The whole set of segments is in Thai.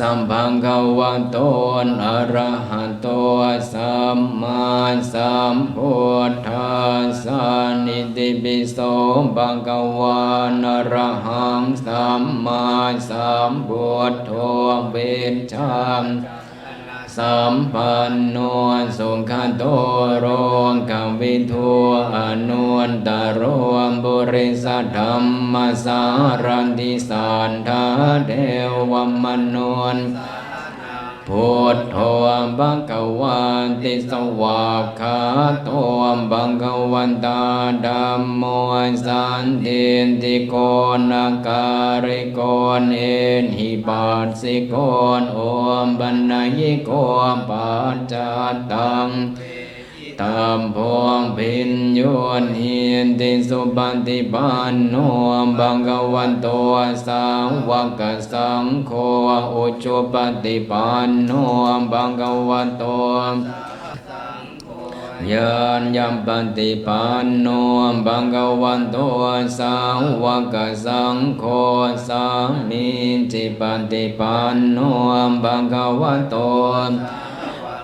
สัมพังกวัตโตอระหะโตสัมมาสัมพุทธัสสานิติปิโสบังกวานอรหังสัมมาสัมพุทโธเวชฌาม สัมปันโนสุขโตโรกวิทูอนุนตโรบุริสธรรมสารันติสันทาเทวมนุน พุทโธบังกวันติสวากขาโตบังกวันตาดัมโมสันตินติโกนาการิโกนเอนหิปัสสิโกนโอมบันนายิโกปัจจัตตัง ตามพวงพินโยนเฮียนติสุปันติปันโนบังกวันโตสาวกสังโฆอุจุปติปันโนบังกวันโตยานยัมปันติปันโนบังกวันโตสาวกสังโฆสามิจิปันติปันโนบังกวันโต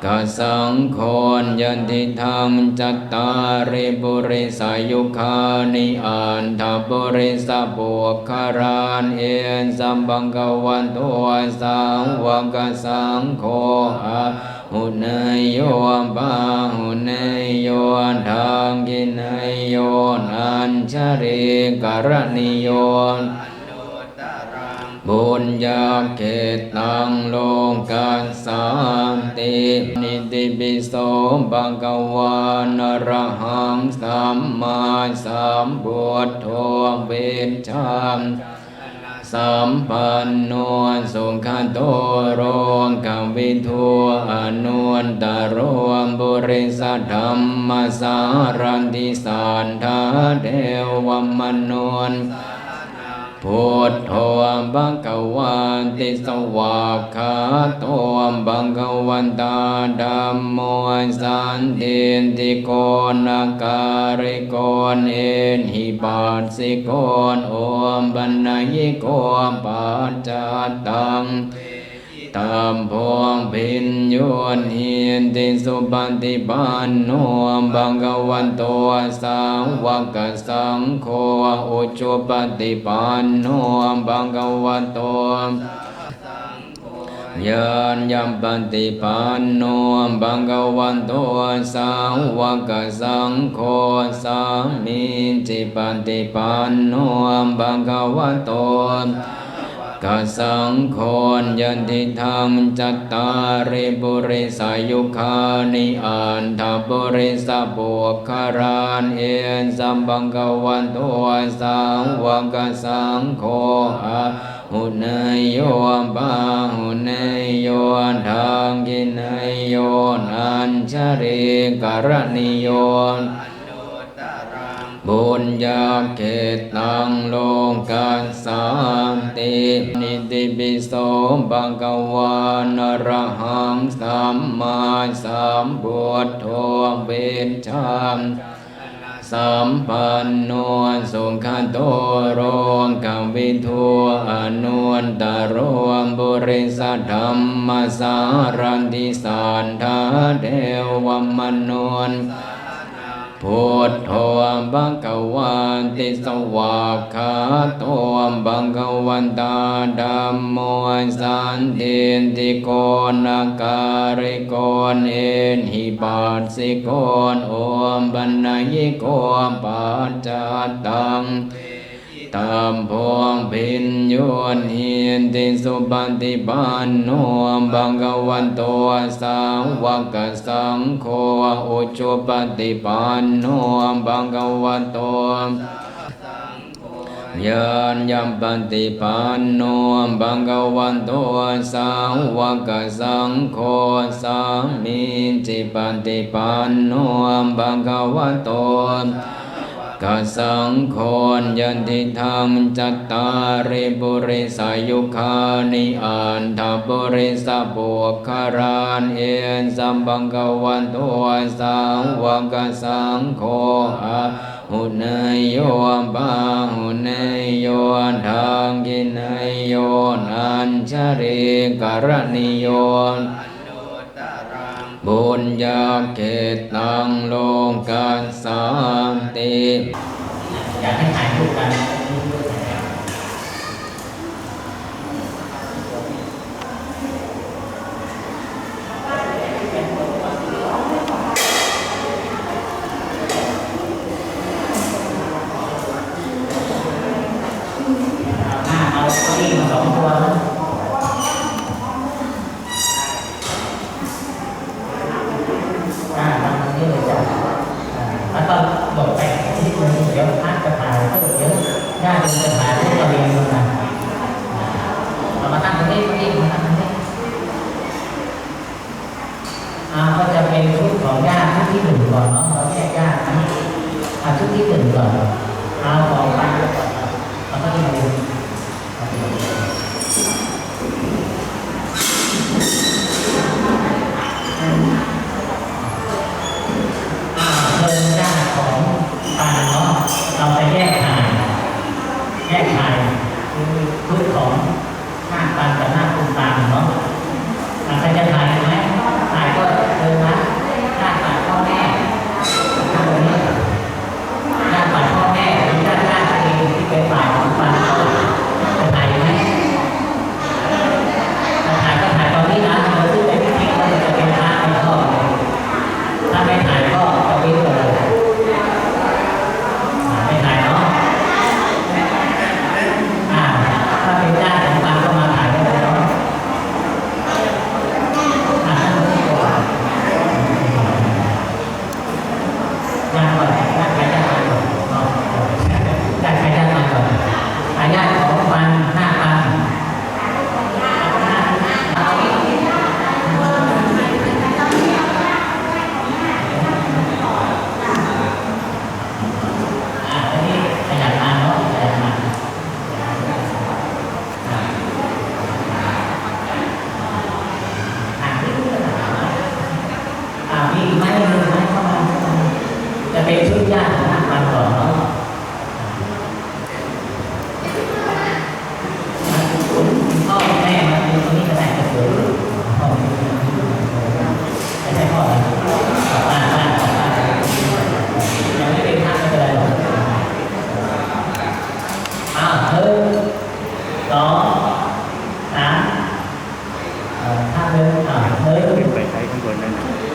กสังโคนยันติธรรมจัตตาริบุริสายุคานิอันทบุริสะบุคารานเอนสัมบังกวันตัวสังวังกสังโฆอะหุเนยโยบาหุเนยโยทางกินเนยโยอัญชริกรณิโย บุญญาเกตังโลกัสสามตินิติปิโสบังกวานรหังสัมมาสัมพุทโธเวชามสัมปันโนสุขโตโรกัวิทูอนุนตโรบุริสธรรมสารันติสันทาเทวมนุน พุทโธบังกวันติสวากขาโตบังกวันตาดัมโมสันตินติโกนาการิโกนเอนหิปัสสิโกนโอมบันนายิโกปัจจตัง ตามพวงพินโยนเฮียนติสุปันติปันโนบังกวันโตสังวักสังโฆอุจุปติปันโนบังกวันโตยานยัมปันติปันโนบังกวันโตสังวกสังโฆสังมิจิปันติปันโนบังกวันโต กสังโคนยันติธรรมจัตตาริบุริสายุคานิอันทบุริสะบุคารานเอนสัมบังกวันตัวสังวกสังโฆอะหุเนยโยบาหุเนยโยทางกินเนยโยอัญชริกรณิโย บุญญาเกตังโลกัสสามตินิติปิโสบังกวานรหังสัมมาสัมพุทโธเวชามสัมปันโนสุขโตโรกัวิทูอนุนตโรบุริสธรรมสารันติสันทาเทวมนุน พุทโธบังกวันติสวากขาโตบังกวันตาดัมโมสันตินติโกนาการิโกนเอนหิปัสสิโกนโอมบันนายิโกปัจจตัง ตามพวงพินโยนเฮียนติสุปันติปันโนบังกวันโตสังวกสังโฆอุจุปติปันโนบังกวันโตยานยัมปันติปันโนบังกวันโตสังวกสังโฆสังมิจิปันติปันโนบังกวันโต ทสังโฆยันติธรรมจัตตาริบุริสายุคานิอันทบุริสบวกคารานเอนสัมบังกวันตัวสังวังกสังโฆอาหุนายโยบาหุนยโยทางกินายโยนันชริกรณี আসসালাম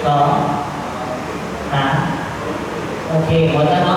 สองสามโอเคหมดแล้วเนาะ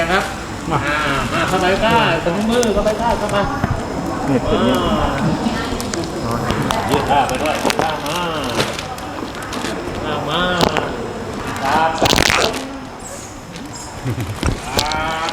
ยังครับ มาอ่ามาเข้าไปก้าตรงมือเข้าไปก้าเข้ามาเนี่ยตัวนี้ยืดท่าไปด้วยยืดท่ามาท่ามาครับครับ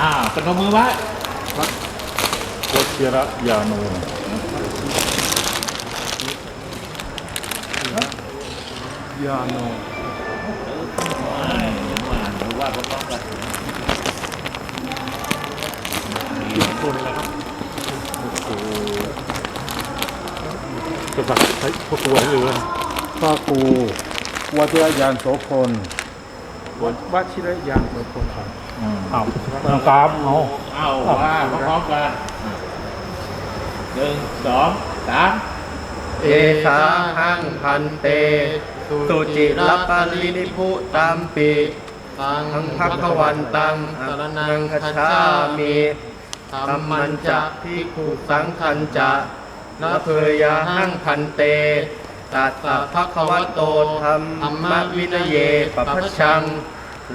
อ่าเป็น มือไว้โคเชีระยาโนยาโนว่าพร้อมกันคนแล้วครับโอ้โหกษัตริย์ใช้พวกตัวให้เลยป้ากูวัชรยานโสพล วัชิระยานเป็นคนครับอ้าวต้องกราบเอาเอาว่าพร้อมกันหนึ่งสองสามเอสาหังพันเต สุจิรปารินิพุตัมปิตังพักวันตังสรนังคชามิธรรมันจะพิคุสังคันจะนะเพยาหังพันเต ตัสสะภะคะวะโตธรรมวินเยปะพะชัง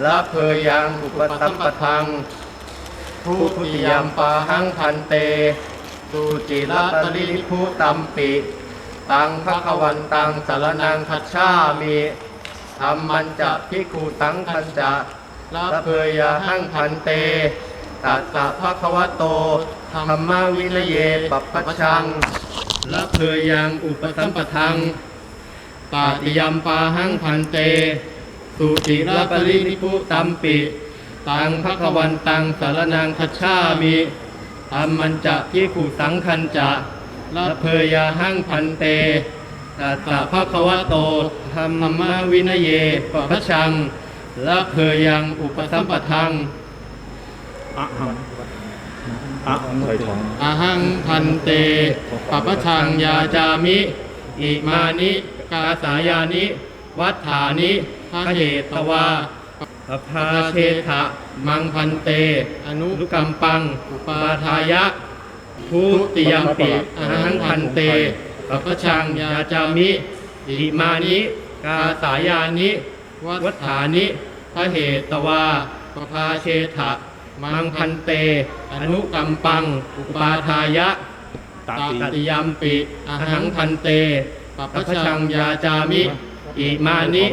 ละเพยังอุปสัมปทังผู้ทุติยมปาหังพันเตสุจิรัตรินิพุตัมปิ ตังภควันตังสารนังคัจฉามิธรรมันจะพิคูสังคันจะละเพยาหังพันเต ตัสสะภะคะวะโตธรรมวินเยปัปปะชังละเพยังอุปสัมปทัง ตาติยมปาหังพันเต สุจิรปรินิพุตัมปิตังภควันตังสารนังคัจฉามิธรรมันจะพิคูสังคันจะละเพยาหังพันเตตัสสะภะคะวะโตธรรมวินเยปะพะชังละเพยังอุปสัมปทังอะหังอะใส่ของอาหังพันเตปะพะชังยาจามิ อิมานิ กาสายานิ วัฏฐานิพระเหตวาปภาเชทะมังพันเต อนุกัมปัง อุปาทายะทุติยมปิอาหังพันเตปะพะชังยาจามิอิมานิกาสายานิ วัฏฐานิพระเหตวาปภาเชทะมังพันเต อนุกัมปัง อุปาทายะตาตตีติยมปิอาหังพันเต ปปชชังยาจามิ อิมานิ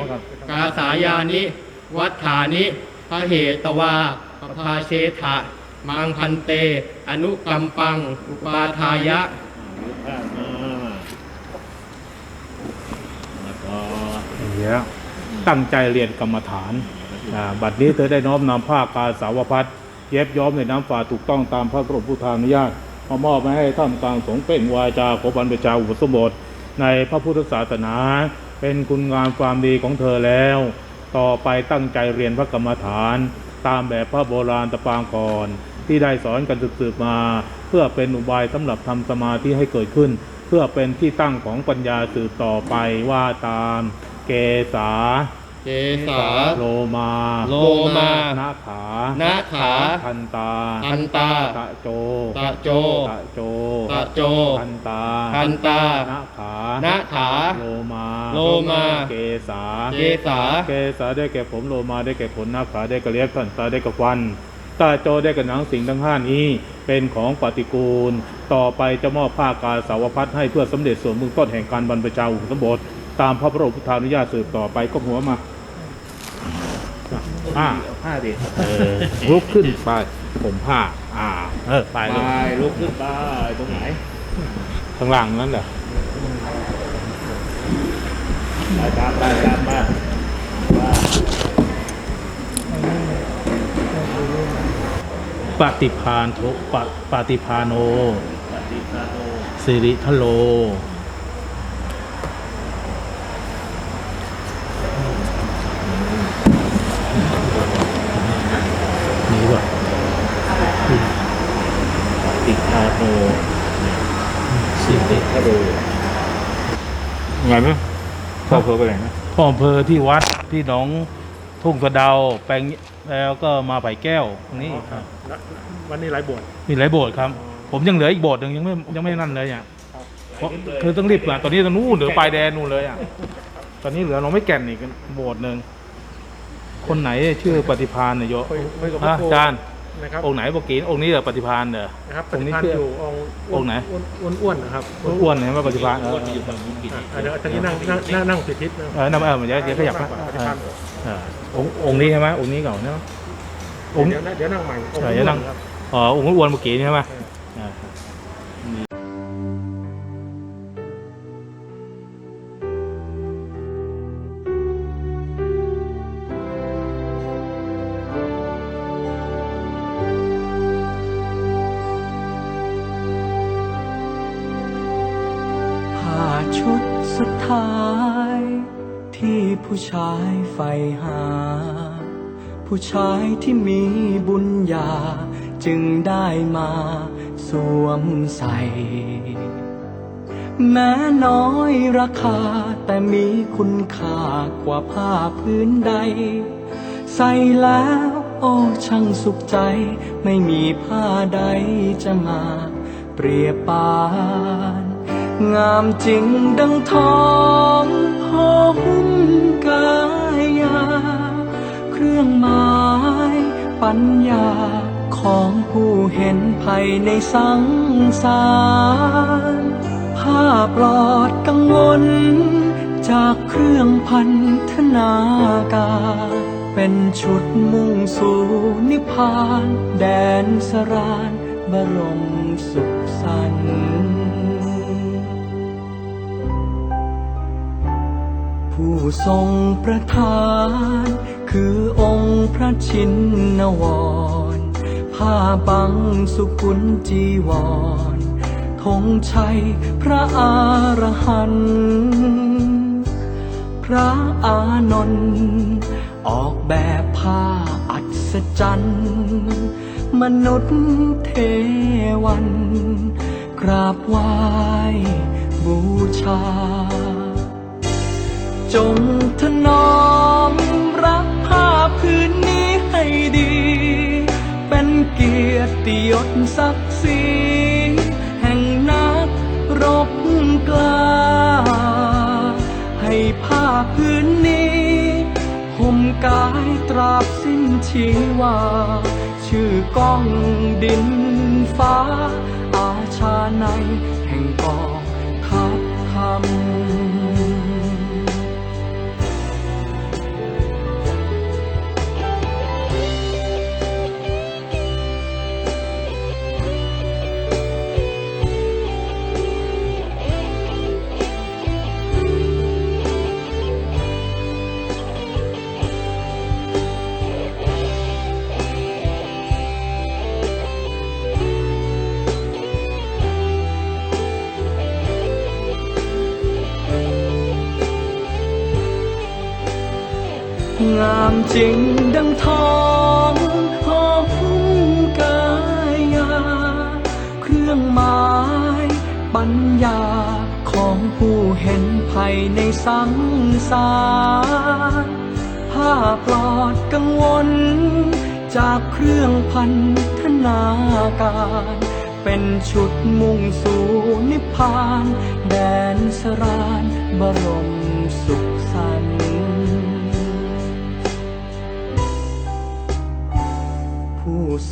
กาสายานิ วัฏฐานิพระเหตวาปภาเชถะมังพันเต อนุกัมปัง อุปาทายะเดี๋ยวตั้งใจเรียนกรรมฐาน บัดนี้เธอได้น้อมนำผ้ากาสาวพัดเย็บย้อมในน้ำฝาถูกต้องตามพระบรมพุทธานุญาตมามอบมาให้ท่ามกลางสงเป็นวาจาขอบรรพชาอุปสมบท ในพระพุทธศาสนา เป็นคุณงามความดีของเธอแล้ว ต่อไปตั้งใจเรียนพระกรรมฐาน ตามแบบพระโบราณตะปางก่อน ที่ได้สอนกันสืบมา เพื่อเป็นอุบายสำหรับทำสมาธิให้เกิดขึ้น เพื่อเป็นที่ตั้งของปัญญาสืบต่อไปว่าตามเกษา เกสา โลมาโลมานาขานาขา ทันตาทันตาตะโจตะโจตะโจตะโจ ทันตาทันตานาขานาขา โลมาโลมา เกษาเกสา เกษาได้แก่ผมโลมาได้แก่ผลนาขาได้แก่เล็บทันตาได้แก่ควันตาโจได้แก่หนังสิ่งทั้งห้านี้ เป็นของปฏิกูล ต่อไปจะมอบผ้ากาสาวพัดให้เพื่อสำเร็จส่วนเบื้องต้นแห่งการบรรพชาอุปสมบท ตามพระบรมพุทธานุญาตสืบต่อไปก็หัวมา อ่าผ้าดิเออลุกขึ้นไป ผมผ้า อ่า เออไปไปเลยลุกขึ้นไปตรงไหนข้างล่างนั่นแหละไปตามไปตามมาว่าปฏิพานโทปะปฏิพานโนปฏิปาโนสิริทโล นี่ว่ะ ปฏิปาโนสิริถ้าดูไงไหมพ่อเพื่อไปไหนนะพ่ออำเภอที่วัดที่หนองทุ่งสะเดาแปลงแล้วก็มาไผ่แก้วตรงนี้อีกครับแล้ววันนี้หลายบวชมีหลายโบสถ์ครับ ผมยังเหลืออีกโบสถ์หนึ่งยังไม่ยังไม่นั่นเลยอะเพราะคือต้องรีบอะตอนนี้ตอนนู้นเหลือปลายแดนนู่นเลยอะตอนนี้เหลือหน้องไม่แก่นอีกโบสถ์หนึ่งคนไหนชื่อปฏิพานเนี่ยโยคุยคุยกับพฮะระครูอาจารย์ นะครับองค์ไหนบอกกีนองค์นี้เหรอปฏิพานเด้อนะครับปองค์ฏินี้พันชื่ธ์ออยู่องค์องค์ไหนอ้วนอ้วนๆนะครับอ้วนๆเนี่ยว่าปฏิพานเอออ้วนอยู่ฝั่งนู้นกินอะอะเดี๋ยวท่านนี้นั่งนั่งนั่งนั่งสิทธินะเออนั่นเออมันจะเดี๋ยวขยับนั่นะงก่อนปฏิเออพันธ์เออองค์องค์นี้ใช่ไหมองค์นี้ก่อนเนาะองค์เดี๋ยวนะเดี๋ยวนั่งใหม่องค์เออเดี๋ยวนั่งอ้วครับอ๋อองค์อ้วนเมื่อกี้ใช่ไหม ชุดสุดท้าย ที่ผู้ชายใฝ่หา ผู้ชายที่มีบุญญา จึงได้มาสวมใส่แม้น้อยราคาแต่มีคุณค่ากว่าผ้าพื้นใด ใส่แล้วโอ้ช่างสุขใจ ไม่มีผ้าใดจะมาเปรียบปา งามจริงดังทองห่มกายา เครื่องหมายปัญญาของผู้เห็นภัยในสังสารภาพปลอดกังวล จากเครื่องพันธนาการเป็นชุดมุ่งสู่นิพพาน แดนสรานบรมสุขสันต์ ผู้ทรงประทาน คือองค์พระชินวร ผ้าบังสุกุลจีวรธงชัยพระอรหันต์พระอานนท์ออกแบบผ้าอัศจรรย์มนุษย์เทวัน กราบไหว้บูชา จงถนอมรักผ้าพื้นนี้ให้ดี เป็นเกียรติยศศักดิ์ศรีแห่งนักรบกล้า ให้ผ้าพื้นนี้ห่มกายตราบสิ้นชีวา ชื่อก้องดินฟ้า อาชาในแห่งกองทัพธรรม งามจริงดังทองหอมกายา เครื่องหมายปัญญาของผู้เห็นภัยในสังสารผ้าปลอดกังวล จากเครื่องพันธนาการ เป็นชุดมุ่งสู่นิพพาน แดนสรานบรมสุขสั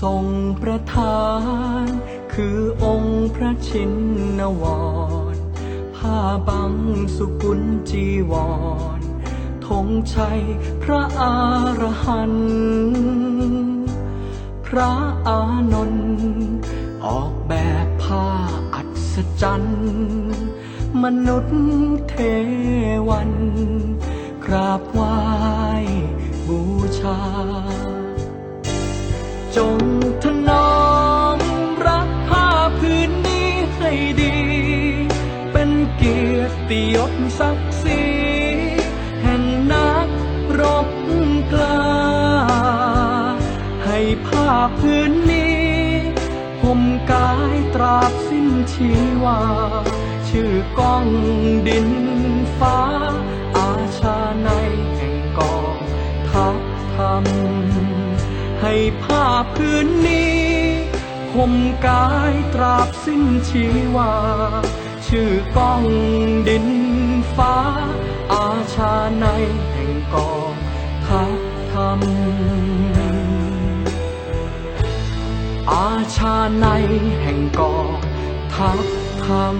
ทรงประทาน คือองค์พระชินวร ผ้าบังสุกุลจีวรธงชัยพระอรหันต์พระอานนท์ออกแบบผ้าอัศจรรย์มนุษย์เทวัน กราบไหว้บูชา จงถนอมรักผ้าพื้นนี้ให้ดี เป็นเกียรติยศศักดิ์ศรีแห่งนักรบกล้า ให้ผ้าพื้นนี้ห่มกายตราบสิ้นชีวา ชื่อกองดินฟ้า อาชาในแห่งกองทัพธรรมให้ผ้าืนนี้ห่มกายตราบสิ้นชีวา ชื่อก้องดินฟ้า อาชาในแห่งกองทัพธรรม อาชาในแห่งกองทัพธรรม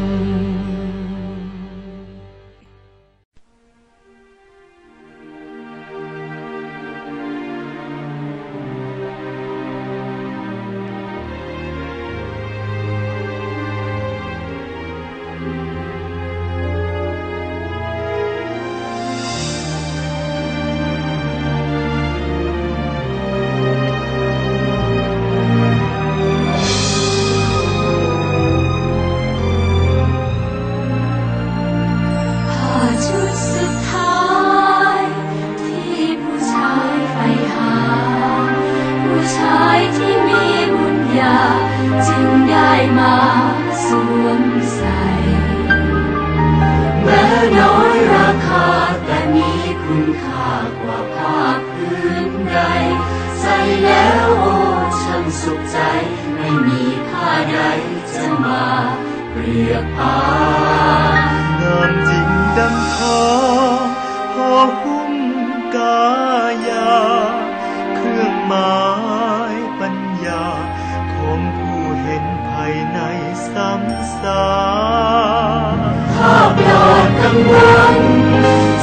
วัง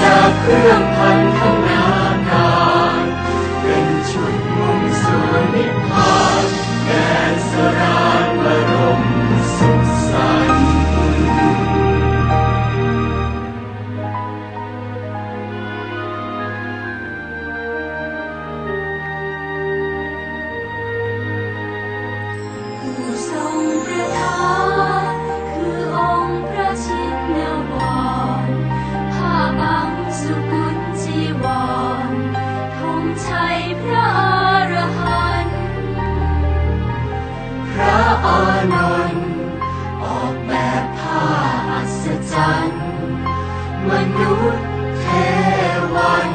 จากเครื่องัน มนุษย์เทวัน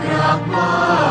กราบมา